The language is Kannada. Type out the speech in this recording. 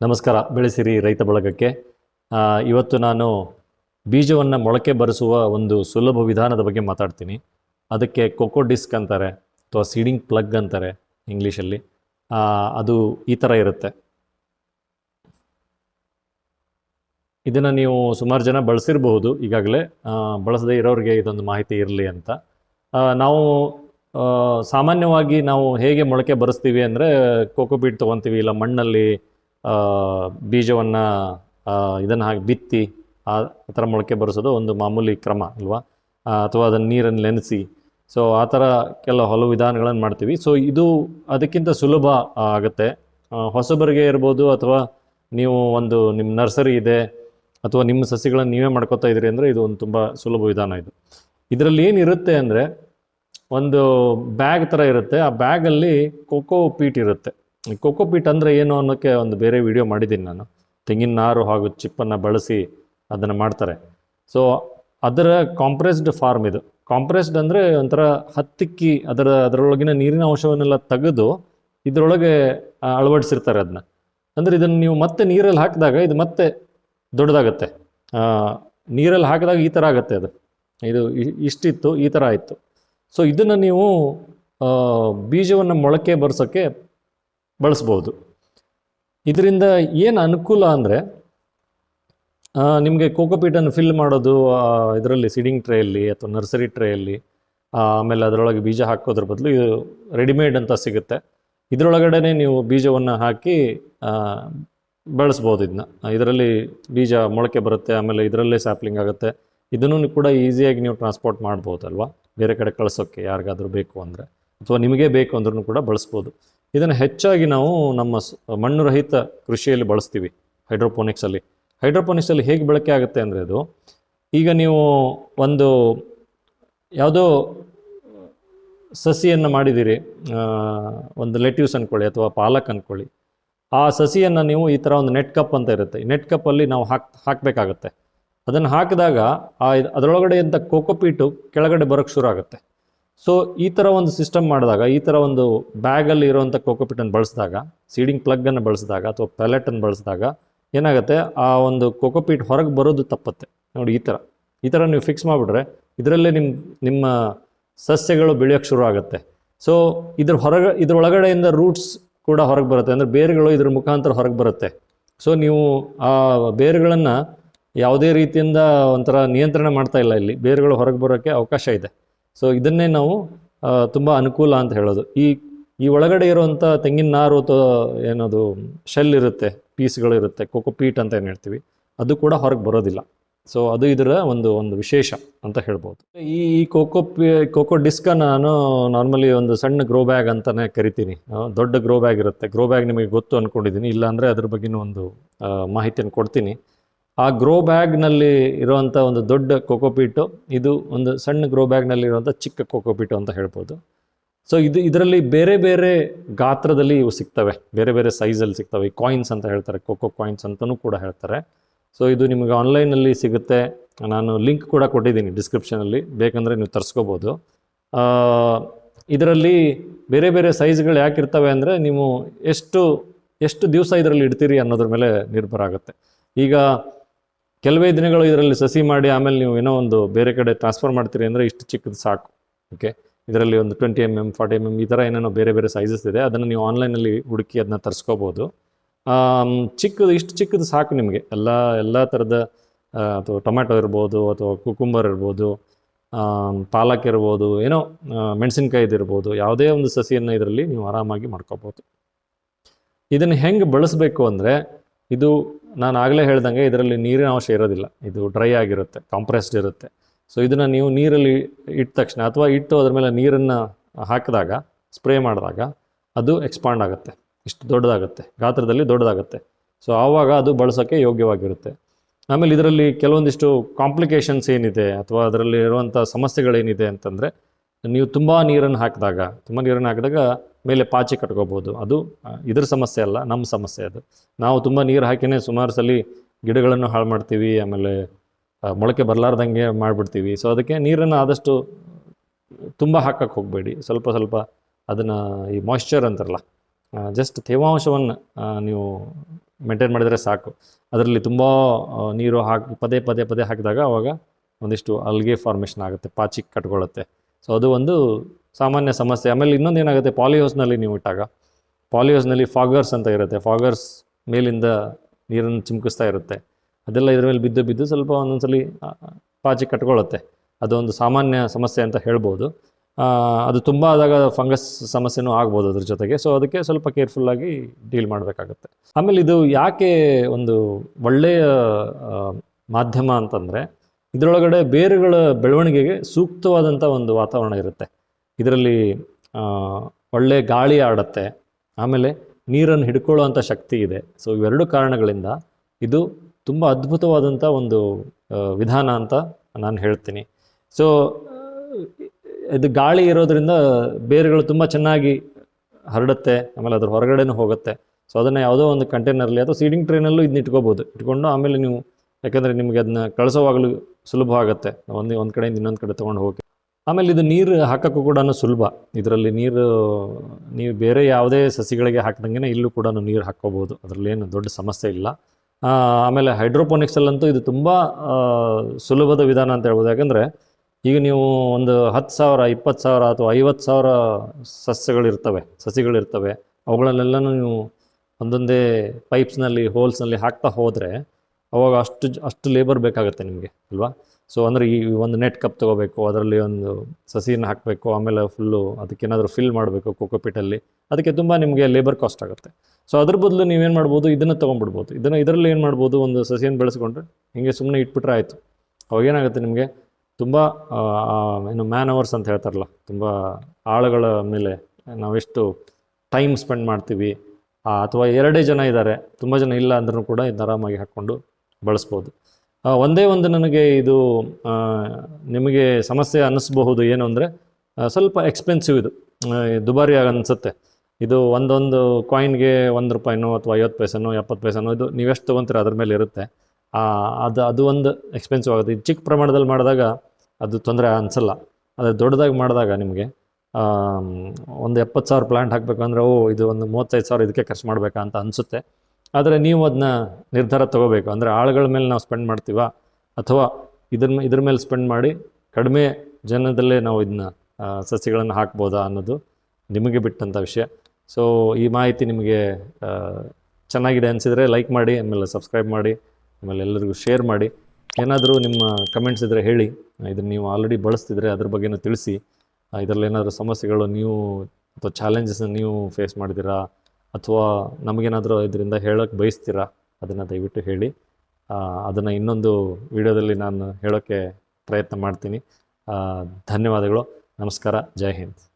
ನಮಸ್ಕಾರ, ಬೆಳೆಸಿರಿ ರೈತ ಬಳಗಕ್ಕೆ. ಇವತ್ತು ನಾನು ಬೀಜವನ್ನು ಮೊಳಕೆ ಬರೆಸುವ ಒಂದು ಸುಲಭ ವಿಧಾನದ ಬಗ್ಗೆ ಮಾತಾಡ್ತೀನಿ. ಅದಕ್ಕೆ ಕೊಕೋ ಡಿಸ್ಕ್ ಅಂತಾರೆ, ಅಥವಾ ಸೀಡಿಂಗ್ ಪ್ಲಗ್ ಅಂತಾರೆ ಇಂಗ್ಲೀಷಲ್ಲಿ. ಅದು ಈ ಥರ ಇರುತ್ತೆ. ಇದನ್ನು ನೀವು ಸುಮಾರು ಜನ ಬಳಸಿರಬಹುದು ಈಗಾಗಲೇ. ಬಳಸದೇ ಇರೋರಿಗೆ ಇದೊಂದು ಮಾಹಿತಿ ಇರಲಿ ಅಂತ. ನಾವು ಸಾಮಾನ್ಯವಾಗಿ ನಾವು ಹೇಗೆ ಮೊಳಕೆ ಬರೆಸ್ತೀವಿ ಅಂದರೆ ಕೋಕೋಪೀಟ್ ತೊಗೊತೀವಿ, ಇಲ್ಲ ಮಣ್ಣಲ್ಲಿ ಬೀಜವನ್ನು ಇದನ್ನು ಹಾಕಿ ಬಿತ್ತಿ, ಆ ಥರ ಮೊಳಕೆ ಬರೆಸೋದು ಒಂದು ಮಾಮೂಲಿ ಕ್ರಮ ಅಲ್ವಾ? ಅಥವಾ ಅದನ್ನು ನೀರನ್ನು ನೆನೆಸಿ. ಸೊ ಆ ಥರ ಕೆಲವು ಹಲವು ವಿಧಾನಗಳನ್ನು ಮಾಡ್ತೀವಿ. ಸೊ ಇದು ಅದಕ್ಕಿಂತ ಸುಲಭ ಆಗುತ್ತೆ. ಹೊಸಬರಿಗೆ ಇರ್ಬೋದು ಅಥವಾ ನೀವು ಒಂದು ನಿಮ್ಮ ನರ್ಸರಿ ಇದೆ, ಅಥವಾ ನಿಮ್ಮ ಸಸಿಗಳನ್ನು ನೀವೇ ಮಾಡ್ಕೋತಾ ಇದ್ದೀರಿ ಅಂದರೆ ಇದು ಒಂದು ತುಂಬ ಸುಲಭ ವಿಧಾನ ಇದು. ಇದರಲ್ಲಿ ಏನಿರುತ್ತೆ ಅಂದರೆ ಒಂದು ಬ್ಯಾಗ್ ಥರ ಇರುತ್ತೆ. ಆ ಬ್ಯಾಗಲ್ಲಿ ಕೊಕೋ ಪೀಟ್ ಇರುತ್ತೆ. ಈ ಕೊಕೋ ಪೀಟ್ ಅಂದರೆ ಏನು ಅನ್ನೋಕ್ಕೆ ಒಂದು ಬೇರೆ ವಿಡಿಯೋ ಮಾಡಿದ್ದೀನಿ ನಾನು. ತೆಂಗಿನ ನಾರು ಹಾಗೂ ಚಿಪ್ಪನ್ನು ಬಳಸಿ ಅದನ್ನು ಮಾಡ್ತಾರೆ. ಸೊ ಅದರ ಕಾಂಪ್ರೆಸ್ಡ್ ಫಾರ್ಮ್ ಇದು. ಕಾಂಪ್ರೆಸ್ಡ್ ಅಂದರೆ ಒಂಥರ ಹತ್ತಿಕ್ಕಿ, ಅದರ, ಅದರೊಳಗಿನ ನೀರಿನ ಅಂಶವನ್ನೆಲ್ಲ ತೆಗೆದು ಇದರೊಳಗೆ ಅಳವಡಿಸಿರ್ತಾರೆ ಅದನ್ನ ಅಂದರೆ ಇದನ್ನು ನೀವು ಮತ್ತೆ ನೀರಲ್ಲಿ ಹಾಕಿದಾಗ ಇದು ಮತ್ತೆ ದೊಡ್ಡದಾಗತ್ತೆ. ನೀರಲ್ಲಿ ಹಾಕಿದಾಗ ಈ ಥರ ಆಗುತ್ತೆ ಅದು. ಇದು ಇಷ್ಟಿತ್ತು, ಈ ಥರ ಆಯಿತು. ಸೊ ಇದನ್ನು ನೀವು ಬೀಜವನ್ನು ಮೊಳಕೆ ಬರ್ಸೋಕ್ಕೆ ಬಳಸ್ಬೋದು. ಇದರಿಂದ ಏನು ಅನುಕೂಲ ಅಂದರೆ ನಿಮಗೆ ಕೋಕೋಪೀಟನ್ನು ಫಿಲ್ ಮಾಡೋದು ಇದರಲ್ಲಿ ಸೀಡಿಂಗ್ ಟ್ರೇಯಲ್ಲಿ ಅಥವಾ ನರ್ಸರಿ ಟ್ರೇಯಲ್ಲಿ ಆಮೇಲೆ ಅದರೊಳಗೆ ಬೀಜ ಹಾಕೋದ್ರ ಬದಲು ಇದು ರೆಡಿಮೇಡ್ ಅಂತ ಸಿಗುತ್ತೆ. ಇದರೊಳಗಡೆ ನೀವು ಬೀಜವನ್ನು ಹಾಕಿ ಬಳಸ್ಬೋದು ಇದನ್ನ ಇದರಲ್ಲಿ ಬೀಜ ಮೊಳಕೆ ಬರುತ್ತೆ, ಆಮೇಲೆ ಇದರಲ್ಲೇ ಸ್ಯಾಪ್ಲಿಂಗ್ ಆಗುತ್ತೆ. ಇದನ್ನು ಕೂಡ ಈಸಿಯಾಗಿ ನೀವು ಟ್ರಾನ್ಸ್ಪೋರ್ಟ್ ಮಾಡ್ಬೋದಲ್ವಾ? ಬೇರೆ ಕಡೆ ಕಳಿಸೋಕ್ಕೆ ಯಾರಿಗಾದರೂ ಬೇಕು ಅಂದರೆ, ಅಥವಾ ನಿಮಗೆ ಬೇಕು ಅಂದ್ರೂ ಕೂಡ ಬಳಸ್ಬೋದು. ಇದನ್ನು ಹೆಚ್ಚಾಗಿ ನಾವು ನಮ್ಮ ಮಣ್ಣು ರಹಿತ ಕೃಷಿಯಲ್ಲಿ ಬಳಸ್ತೀವಿ ಹೈಡ್ರೋಪೋನಿಕ್ಸಲ್ಲಿ ಹೈಡ್ರೋಪೋನಿಕ್ಸಲ್ಲಿ ಹೇಗೆ ಬಳಕೆ ಆಗುತ್ತೆ ಅಂದರೆ ಅದು, ಈಗ ನೀವು ಒಂದು ಯಾವುದೋ ಸಸಿಯನ್ನು ಮಾಡಿದ್ದೀರಿ ಒಂದು ಲೆಟ್ಯೂಸ್ ಅಂದ್ಕೊಳ್ಳಿ ಅಥವಾ ಪಾಲಕ್ ಅಂದ್ಕೊಳ್ಳಿ ಆ ಸಸಿಯನ್ನು ನೀವು ಈ ಥರ ಒಂದು ನೆಟ್ ಕಪ್ ಅಂತ ಇರುತ್ತೆ. ಈ ನೆಟ್ ಕಪ್ಪಲ್ಲಿ ನಾವು ಹಾಕ್, ಹಾಕಬೇಕಾಗತ್ತೆ. ಅದನ್ನು ಹಾಕಿದಾಗ ಆ ಅದರೊಳಗಡೆ ಇದ್ದ ಕೋಕೋಪೀಟು ಕೆಳಗಡೆ ಬರೋಕ್ಕೆ ಶುರು ಆಗುತ್ತೆ. ಸೊ ಈ ಥರ ಒಂದು ಸಿಸ್ಟಮ್ ಮಾಡಿದಾಗ, ಈ ಥರ ಒಂದು ಬ್ಯಾಗಲ್ಲಿ ಇರೋವಂಥ ಕೋಕೋಪಿಟನ್ನು ಬಳಸಿದಾಗ ಸೀಡಿಂಗ್ ಪ್ಲಗ್ಗನ್ನು ಬಳಸಿದಾಗ, ಅಥವಾ ಪ್ಯಾಲೆಟನ್ನು ಬಳಸಿದಾಗ ಏನಾಗುತ್ತೆ? ಆ ಒಂದು ಕೋಕೋಪೀಟ್ ಹೊರಗೆ ಬರೋದು ತಪ್ಪತ್ತೆ. ನೋಡಿ, ಈ ಥರ ಈ ಥರ ನೀವು ಫಿಕ್ಸ್ ಮಾಡಿಬಿಟ್ರೆ, ಇದರಲ್ಲೇ ನಿಮ್ಮ ನಿಮ್ಮ ಸಸ್ಯಗಳು ಬೆಳೆಯೋಕ್ಕೆ ಶುರು ಆಗುತ್ತೆ. ಸೊ ಇದ್ರ ಹೊರಗೆ ಇದ್ರೊಳಗಡೆಯಿಂದ ರೂಟ್ಸ್ ಕೂಡ ಹೊರಗೆ ಬರುತ್ತೆ. ಅಂದರೆ ಬೇರುಗಳು ಇದ್ರ ಮುಖಾಂತರ ಹೊರಗೆ ಬರುತ್ತೆ. ಸೊ ನೀವು ಆ ಬೇರುಗಳನ್ನು ಯಾವುದೇ ರೀತಿಯಿಂದ ಒಂಥರ ನಿಯಂತ್ರಣ ಮಾಡ್ತಾ ಇಲ್ಲ ಇಲ್ಲಿ. ಬೇರುಗಳು ಹೊರಗೆ ಬರೋಕ್ಕೆ ಅವಕಾಶ ಇದೆ. ಸೊ ಇದನ್ನೇ ನಾವು ತುಂಬ ಅನುಕೂಲ ಅಂತ ಹೇಳೋದು. ಈ ಈ ಒಳಗಡೆ ಇರುವಂಥ ತೆಂಗಿನ ನಾರು ಅಥವಾ ಏನದು ಶೆಲ್ ಇರುತ್ತೆ ಪೀಸ್ಗಳಿರುತ್ತೆ ಕೋಕೋ ಪೀಟ್ ಅಂತ ಏನು ಹೇಳ್ತೀವಿ, ಅದು ಕೂಡ ಹೊರಗೆ ಬರೋದಿಲ್ಲ. ಸೊ ಅದು ಇದರ ಒಂದು ಒಂದು ವಿಶೇಷ ಅಂತ ಹೇಳ್ಬೋದು. ಈ ಈ ಕೋಕೋ ಪಿ ಕೋಕೋ ಡಿಸ್ಕ ನಾನು ನಾರ್ಮಲಿ ಒಂದು ಸಣ್ಣ ಗ್ರೋ ಬ್ಯಾಗ್ ಅಂತಲೇ ಕರಿತೀನಿ. ದೊಡ್ಡ ಗ್ರೋ ಬ್ಯಾಗ್ ಇರುತ್ತೆ. ಗ್ರೋ ಬ್ಯಾಗ್ ನಿಮಗೆ ಗೊತ್ತು ಅಂದ್ಕೊಂಡಿದ್ದೀನಿ ಇಲ್ಲಾಂದರೆ ಅದ್ರ ಬಗ್ಗೆ ಒಂದು ಮಾಹಿತಿಯನ್ನು ಕೊಡ್ತೀನಿ. ಆ ಗ್ರೋ ಬ್ಯಾಗ್ನಲ್ಲಿ ಇರುವಂಥ ಒಂದು ದೊಡ್ಡ ಕೋಕೋಪೀಟು ಇದು ಒಂದು ಸಣ್ಣ ಗ್ರೋ ಬ್ಯಾಗ್ನಲ್ಲಿ ಇರುವಂಥ ಚಿಕ್ಕ ಕೋಕೋಪೀಟು ಅಂತ ಹೇಳ್ಬೋದು. ಸೊ ಇದು ಇದರಲ್ಲಿ ಬೇರೆ ಬೇರೆ ಗಾತ್ರದಲ್ಲಿ ಇವು ಸಿಗ್ತವೆ. ಬೇರೆ ಬೇರೆ ಸೈಜಲ್ಲಿ ಸಿಗ್ತವೆ. ಈ ಕಾಯಿನ್ಸ್ ಅಂತ ಹೇಳ್ತಾರೆ ಕೋಕೋ ಕಾಯಿನ್ಸ್ ಅಂತಲೂ ಕೂಡ ಹೇಳ್ತಾರೆ. ಸೊ ಇದು ನಿಮಗೆ ಆನ್ಲೈನಲ್ಲಿ ಸಿಗುತ್ತೆ. ನಾನು ಲಿಂಕ್ ಕೂಡ ಕೊಟ್ಟಿದ್ದೀನಿ ಡಿಸ್ಕ್ರಿಪ್ಷನಲ್ಲಿ ಬೇಕಂದರೆ ನೀವು ತರಿಸ್ಕೋಬೋದು. ಇದರಲ್ಲಿ ಬೇರೆ ಬೇರೆ ಸೈಜ್ಗಳು ಯಾಕೆ ಇರ್ತವೆ ಅಂದರೆ ನೀವು ಎಷ್ಟು ಎಷ್ಟು ದಿವಸ ಇದರಲ್ಲಿ ಇಡ್ತೀರಿ ಅನ್ನೋದ್ರ ಮೇಲೆ ನಿರ್ಭರ ಆಗುತ್ತೆ. ಈಗ ಕೆಲವೇ ದಿನಗಳು ಇದರಲ್ಲಿ ಸಸಿ ಮಾಡಿ ಆಮೇಲೆ ನೀವು ಏನೋ ಒಂದು ಬೇರೆ ಕಡೆ ಟ್ರಾನ್ಸ್ಫರ್ ಮಾಡ್ತೀರಿ ಅಂದರೆ ಇಷ್ಟು ಚಿಕ್ಕದು ಸಾಕು. ಓಕೆ ಇದರಲ್ಲಿ ಒಂದು twenty M M forty M M ಈ ಥರ ಏನೇನೋ ಬೇರೆ ಬೇರೆ ಸೈಜಸ್ ಇದೆ. ಅದನ್ನು ನೀವು ಆನ್ಲೈನಲ್ಲಿ ಹುಡುಕಿ ಅದನ್ನ ತರಿಸ್ಕೋಬೋದು. ಚಿಕ್ಕದು, ಇಷ್ಟು ಚಿಕ್ಕದು ಸಾಕು ನಿಮಗೆ. ಎಲ್ಲ ಎಲ್ಲ ಥರದ ಅಥವಾ ಟೊಮ್ಯಾಟೊ ಇರ್ಬೋದು, ಅಥವಾ ಕುಕುಂಬರ್ ಇರ್ಬೋದು ಪಾಲಕ್ ಇರ್ಬೋದು, ಏನೋ ಮೆಣಸಿನ್ಕಾಯಿದು ಇರ್ಬೋದು, ಯಾವುದೇ ಒಂದು ಸಸಿಯನ್ನು ಇದರಲ್ಲಿ ನೀವು ಆರಾಮಾಗಿ ಮಾಡ್ಕೋಬೋದು. ಇದನ್ನು ಹೆಂಗೆ ಬಳಸಬೇಕು ಅಂದರೆ ಇದು ನಾನು ಆಗಲೇ ಹೇಳ್ದಂಗೆ ಇದರಲ್ಲಿ ನೀರಿನ ಅಂಶ ಇರೋದಿಲ್ಲ. ಇದು ಡ್ರೈ ಆಗಿರುತ್ತೆ ಕಾಂಪ್ರೆಸ್ಡ್ ಇರುತ್ತೆ. ಸೊ ಇದನ್ನು ನೀವು ನೀರಲ್ಲಿ ಇಟ್ಟ ತಕ್ಷಣ ಅಥವಾ ಇಟ್ಟು ಅದ್ರ ಮೇಲೆ ನೀರನ್ನು ಹಾಕಿದಾಗ ಸ್ಪ್ರೇ ಮಾಡಿದಾಗ ಅದು ಎಕ್ಸ್ಪಾಂಡ್ ಆಗುತ್ತೆ. ಇಷ್ಟು ದೊಡ್ಡದಾಗುತ್ತೆ, ಗಾತ್ರದಲ್ಲಿ ದೊಡ್ಡದಾಗುತ್ತೆ. ಸೊ ಆವಾಗ ಅದು ಬಳಸೋಕ್ಕೆ ಯೋಗ್ಯವಾಗಿರುತ್ತೆ. ಆಮೇಲೆ ಇದರಲ್ಲಿ ಕೆಲವೊಂದಿಷ್ಟು ಕಾಂಪ್ಲಿಕೇಶನ್ಸ್ ಏನಿದೆ ಅಥವಾ ಅದರಲ್ಲಿ ಇರುವಂಥ ಸಮಸ್ಯೆಗಳೇನಿದೆ ಅಂತಂದರೆ, ನೀವು ತುಂಬ ನೀರನ್ನು ಹಾಕಿದಾಗ, ತುಂಬ ನೀರನ್ನು ಹಾಕಿದಾಗ ಮೇಲೆ ಪಾಚಿ ಕಟ್ಕೋಬೋದು ಅದು ಇದ್ರ ಸಮಸ್ಯೆ ಅಲ್ಲ, ನಮ್ಮ ಸಮಸ್ಯೆ ಅದು. ನಾವು ತುಂಬ ನೀರು ಹಾಕಿನೇ ಸುಮಾರು ಸಲ ಗಿಡಗಳನ್ನು ಹಾಳು ಮಾಡ್ತೀವಿ, ಆಮೇಲೆ ಮೊಳಕೆ ಬರಲಾರ್ದಂಗೆ ಮಾಡಿಬಿಡ್ತೀವಿ. ಸೊ ಅದಕ್ಕೆ ನೀರನ್ನು ಆದಷ್ಟು ತುಂಬ ಹಾಕಕ್ಕೆ ಹೋಗಬೇಡಿ. ಸ್ವಲ್ಪ ಸ್ವಲ್ಪ ಅದನ್ನು ಈ ಮಾಯ್ಶ್ಚರ್ ಅಂತಾರಲ್ಲ ಜಸ್ಟ್ ತೇವಾಂಶವನ್ನು ನೀವು ಮೇಂಟೈನ್ ಮಾಡಿದರೆ ಸಾಕು. ಅದರಲ್ಲಿ ತುಂಬ ನೀರು ಹಾಕಿ, ಪದೇ ಪದೇ ಪದೇ ಹಾಕಿದಾಗ ಅವಾಗ ಒಂದಿಷ್ಟು ಅಲ್ಗೆ ಫಾರ್ಮೇಷನ್ ಆಗುತ್ತೆ, ಪಾಚಿ ಕಟ್ಕೊಳ್ಳುತ್ತೆ. ಸೊ ಅದು ಒಂದು ಸಾಮಾನ್ಯ ಸಮಸ್ಯೆ. ಆಮೇಲೆ ಇನ್ನೊಂದು ಏನಾಗುತ್ತೆ? ಪಾಲಿಹೌಸ್ನಲ್ಲಿ ನೀವು ಇಟ್ಟಾಗ, ಪಾಲಿಹೌಸ್ನಲ್ಲಿ ಫಾಗರ್ಸ್ ಅಂತ ಇರುತ್ತೆ. ಫಾಗರ್ಸ್ ಮೇಲಿಂದ ನೀರನ್ನು ಚಿಮುಕಿಸ್ತಾ ಇರುತ್ತೆ. ಅದೆಲ್ಲ ಇದ್ರ ಮೇಲೆ ಬಿದ್ದು ಬಿದ್ದು ಸ್ವಲ್ಪ ಒಂದೊಂದ್ಸಲಿ ಪಾಚಿ ಕಟ್ಕೊಳ್ಳುತ್ತೆ. ಅದೊಂದು ಸಾಮಾನ್ಯ ಸಮಸ್ಯೆ ಅಂತ ಹೇಳ್ಬೋದು. ಅದು ತುಂಬ ಆದಾಗ ಫಂಗಸ್ ಸಮಸ್ಯೆನೂ ಆಗ್ಬೋದು ಅದ್ರ ಜೊತೆಗೆ. ಸೊ ಅದಕ್ಕೆ ಸ್ವಲ್ಪ ಕೇರ್ಫುಲ್ಲಾಗಿ ಡೀಲ್ ಮಾಡಬೇಕಾಗುತ್ತೆ. ಆಮೇಲೆ ಇದು ಯಾಕೆ ಒಂದು ಒಳ್ಳೆಯ ಮಾಧ್ಯಮ ಅಂತಂದರೆ, ಇದರೊಳಗಡೆ ಬೇರುಗಳ ಬೆಳವಣಿಗೆಗೆ ಸೂಕ್ತವಾದಂಥ ಒಂದು ವಾತಾವರಣ ಇರುತ್ತೆ. ಇದರಲ್ಲಿ ಒಳ್ಳೆ ಗಾಳಿ ಆಡತ್ತೆ. ಆಮೇಲೆ ನೀರನ್ನು ಹಿಡ್ಕೊಳ್ಳುವಂಥ ಶಕ್ತಿ ಇದೆ. ಸೊ ಇವೆರಡು ಕಾರಣಗಳಿಂದ ಇದು ತುಂಬ ಅದ್ಭುತವಾದಂಥ ಒಂದು ವಿಧಾನ ಅಂತ ನಾನು ಹೇಳ್ತೀನಿ. ಸೊ ಇದು ಗಾಳಿ ಇರೋದರಿಂದ ಬೇರುಗಳು ತುಂಬ ಚೆನ್ನಾಗಿ ಹರಡುತ್ತೆ, ಆಮೇಲೆ ಅದ್ರ ಹೊರಗಡೆನೂ ಹೋಗುತ್ತೆ. ಸೊ ಅದನ್ನು ಯಾವುದೋ ಒಂದು ಕಂಟೈನರ್ಲಿ ಅಥವಾ ಸೀಡಿಂಗ್ ಟ್ರೈನಲ್ಲೂ ಇದನ್ನ ಇಟ್ಕೋಬೋದು. ಇಟ್ಕೊಂಡು ಆಮೇಲೆ ನೀವು, ಯಾಕಂದರೆ ನಿಮಗೆ ಅದನ್ನ ಕಳಿಸೋವಾಗಲೂ ಸುಲಭ ಆಗುತ್ತೆ ಒಂದು ಒಂದು ಕಡೆಯಿಂದ ಇನ್ನೊಂದು ಕಡೆ ತೊಗೊಂಡು ಹೋಗಿ ಆಮೇಲೆ ಇದು ನೀರು ಹಾಕೋಕ್ಕೂ ಕೂಡ ಸುಲಭ. ಇದರಲ್ಲಿ ನೀರು, ನೀವು ಬೇರೆ ಯಾವುದೇ ಸಸಿಗಳಿಗೆ ಹಾಕಿದಂಗೆ ಇಲ್ಲೂ ಕೂಡ ನೀರು ಹಾಕ್ಕೋಬೋದು. ಅದರಲ್ಲಿ ಏನು ದೊಡ್ಡ ಸಮಸ್ಯೆ ಇಲ್ಲ. ಆಮೇಲೆ ಹೈಡ್ರೋಪೋನಿಕ್ಸಲ್ಲಂತೂ ಇದು ತುಂಬ ಸುಲಭದ ವಿಧಾನ ಅಂತ ಹೇಳ್ಬೋದು. ಯಾಕಂದರೆ ಈಗ ನೀವು ಒಂದು ಹತ್ತು ಸಾವಿರ, ಇಪ್ಪತ್ತು ಸಾವಿರ ಅಥವಾ ಐವತ್ತು ಸಾವಿರ ಸಸ್ಯಗಳಿರ್ತವೆ, ಸಸಿಗಳಿರ್ತವೆ. ಅವುಗಳನ್ನೆಲ್ಲನೂ ನೀವು ಒಂದೊಂದೇ ಪೈಪ್ಸ್ನಲ್ಲಿ, ಹೋಲ್ಸ್ನಲ್ಲಿ ಹಾಕ್ತಾ ಹೋದರೆ ಅವಾಗ ಅಷ್ಟು ಅಷ್ಟು ಲೇಬರ್ ಬೇಕಾಗುತ್ತೆ ನಿಮಗೆ, ಅಲ್ವಾ? ಸೊ ಅಂದರೆ ಈ ಒಂದು ನೆಟ್ ಕಪ್ ತೊಗೋಬೇಕು, ಅದರಲ್ಲಿ ಒಂದು ಸಸಿನ ಹಾಕಬೇಕು, ಆಮೇಲೆ ಫುಲ್ಲು ಅದಕ್ಕೇನಾದರೂ ಫಿಲ್ ಮಾಡಬೇಕು ಕೋಕೋಪಿಟಲ್ಲಿ ಅದಕ್ಕೆ ತುಂಬ ನಿಮಗೆ ಲೇಬರ್ ಕಾಸ್ಟ್ ಆಗುತ್ತೆ. ಸೊ ಅದ್ರ ಬದಲು ನೀವೇನು ಮಾಡ್ಬೋದು, ಇದನ್ನು ತೊಗೊಂಡ್ಬಿಡ್ಬೋದು. ಇದನ್ನು ಇದರಲ್ಲಿ ಏನು ಮಾಡ್ಬೋದು, ಒಂದು ಸಸಿಯನ್ನು ಬೆಳೆಸ್ಕೊಂಡ್ರೆ ಹಿಂಗೆ ಸುಮ್ಮನೆ ಇಟ್ಬಿಟ್ರೆ ಆಯಿತು. ಅವಾಗೇನಾಗುತ್ತೆ ನಿಮಗೆ ತುಂಬ ಏನು ಮ್ಯಾನ್ ಅವರ್ಸ್ ಅಂತ ಹೇಳ್ತಾರಲ್ಲ, ತುಂಬ ಆಳುಗಳ ಮೇಲೆ ನಾವೆಷ್ಟು ಟೈಮ್ ಸ್ಪೆಂಡ್ ಮಾಡ್ತೀವಿ ಅಥವಾ ಎರಡೇ ಜನ ಇದ್ದಾರೆ ತುಂಬ ಜನ ಇಲ್ಲ ಅಂದ್ರೂ ಕೂಡ ಇದನ್ನ ಆರಾಮಾಗಿ ಹಾಕ್ಕೊಂಡು ಬಳಸ್ಬೋದು. ಒಂದೇ ಒಂದು ನನಗೆ ಇದು ನಿಮಗೆ ಸಮಸ್ಯೆ ಅನ್ನಿಸ್ಬಹುದು ಏನು ಅಂದರೆ ಸ್ವಲ್ಪ ಎಕ್ಸ್ಪೆನ್ಸಿವ್ ಇದು. ದುಬಾರಿ ಅನಿಸುತ್ತೆ. ಇದು ಒಂದೊಂದು ಕಾಯಿನ್ಗೆ ಒಂದು ರೂಪಾಯಿನೋ ಅಥವಾ ಐವತ್ತು ಪೈಸೆನೋ, ಎಪ್ಪತ್ತು ಪೈಸೆನೋ, ಇದು ನೀವೆಷ್ಟು ತೊಗೊಂತೀರ ಅದ್ರ ಮೇಲೆ ಇರುತ್ತೆ. ಅದು ಅದು ಒಂದು ಎಕ್ಸ್ಪೆನ್ಸಿವ್ ಆಗುತ್ತೆ. ಇದು ಚಿಕ್ಕ ಪ್ರಮಾಣದಲ್ಲಿ ಮಾಡಿದಾಗ ಅದು ತೊಂದರೆ ಅನಿಸಲ್ಲ. ಅದು ದೊಡ್ಡದಾಗಿ ಮಾಡಿದಾಗ ನಿಮಗೆ ಒಂದು ಎಪ್ಪತ್ತು ಸಾವಿರ ಪ್ಲ್ಯಾಂಟ್ ಹಾಕಬೇಕು ಅಂದರೆ, ಓ, ಇದು ಒಂದು ಮೂವತ್ತೈದು ಸಾವಿರ ಇದಕ್ಕೆ ಖರ್ಚು ಮಾಡಬೇಕಾ ಅಂತ ಅನಿಸುತ್ತೆ. ಆದರೆ ನೀವು ಅದನ್ನ ನಿರ್ಧಾರ ತಗೋಬೇಕು. ಅಂದರೆ ಆಳುಗಳ ಮೇಲೆ ನಾವು ಸ್ಪೆಂಡ್ ಮಾಡ್ತೀವಾ? ಅಥವಾ ಇದ್ರ ಇದ್ರ ಮೇಲೆ ಸ್ಪೆಂಡ್ ಮಾಡಿ ಕಡಿಮೆ ಜನದಲ್ಲೇ ನಾವು ಇದನ್ನ ಸಸ್ಯಗಳನ್ನು ಹಾಕ್ಬೋದಾ ಅನ್ನೋದು ನಿಮಗೆ ಬಿಟ್ಟಂಥ ವಿಷಯ. ಸೊ ಈ ಮಾಹಿತಿ ನಿಮಗೆ ಚೆನ್ನಾಗಿದೆ ಅನಿಸಿದರೆ ಲೈಕ್ ಮಾಡಿ, ಆಮೇಲೆ ಸಬ್ಸ್ಕ್ರೈಬ್ ಮಾಡಿ, ಆಮೇಲೆ ಎಲ್ಲರಿಗೂ ಶೇರ್ ಮಾಡಿ. ಏನಾದರೂ ನಿಮ್ಮ ಕಮೆಂಟ್ಸ್ ಇದ್ದರೆ ಹೇಳಿ. ಇದನ್ನು ನೀವು ಆಲ್ರೆಡಿ ಬಳಸ್ತಿದ್ರೆ ಅದ್ರ ಬಗ್ಗೆನೂ ತಿಳಿಸಿ. ಇದರಲ್ಲಿ ಏನಾದರೂ ಸಮಸ್ಯೆಗಳು ನೀವು, ಅಥವಾ ಚಾಲೆಂಜಸ್ನ ನೀವು ಫೇಸ್ ಮಾಡಿದ್ದೀರಾ? ಅಥವಾ ನಮಗೇನಾದರೂ ಇದರಿಂದ ಹೇಳೋಕ್ಕೆ ಬಯಸ್ತೀರಾ? ಅದನ್ನು ದಯವಿಟ್ಟು ಹೇಳಿ. ಅದನ್ನು ಇನ್ನೊಂದು ವಿಡಿಯೋದಲ್ಲಿ ನಾನು ಹೇಳೋಕ್ಕೆ ಪ್ರಯತ್ನ ಮಾಡ್ತೀನಿ. ಧನ್ಯವಾದಗಳು. ನಮಸ್ಕಾರ. ಜೈ ಹಿಂದ್.